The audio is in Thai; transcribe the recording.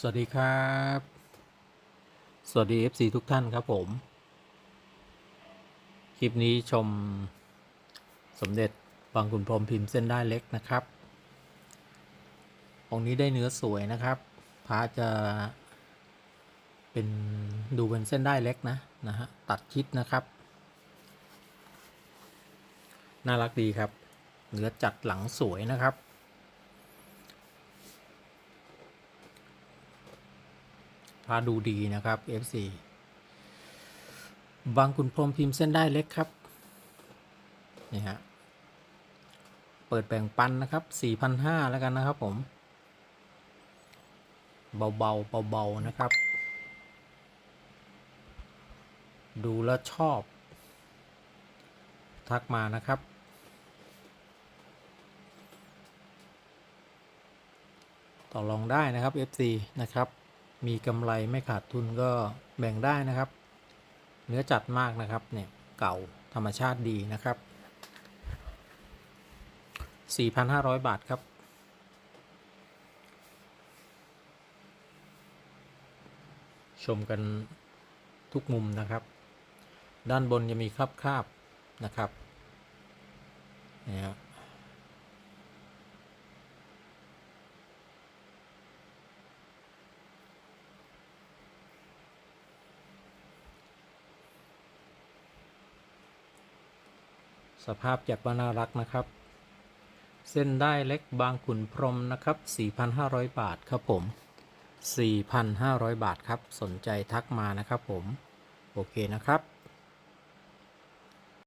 สวัสดีครับ สวัสดี FC ทุกท่านครับผม คลิปนี้ชมสมเด็จบางขุนพรหมพิมพ์เส้นได้เล็กนะครับ องค์นี้ได้เนื้อสวยนะครับพระจะเป็นดูเป็นเส้นได้เล็กนะนะฮะตัดชิดนะครับ น่ารักดีครับ เนื้อจัดหลังสวยนะครับ พาดูดีนะครับ FC บางคุณพรมพิมพ์เส้นได้เล็กครับนี่ฮะเปิดแบ่งปันนะครับ4,500แล้วกันนะครับผม เบาๆเบาๆนะครับ ดูแล้วชอบ ทักมานะครับต่อรองได้นะครับ FC นะครับ มีกำไรไม่ขาดทุนก็แบ่งได้นะครับ เนื้อจัดมากนะครับเนี่ยเก่าธรรมชาติดีนะครับ 4,500 บาทครับ ชมกันทุกมุมนะครับ ด้านบนจะมีคราบคราบๆนะครับเนี่ยฮะ สภาพจัดว่าน่ารักนะครับ เส้นได้เล็กบางขุนพรมนะครับ 4,500 บาทครับผม 4,500 บาทครับ สนใจทักมานะครับผม โอเคนะครับ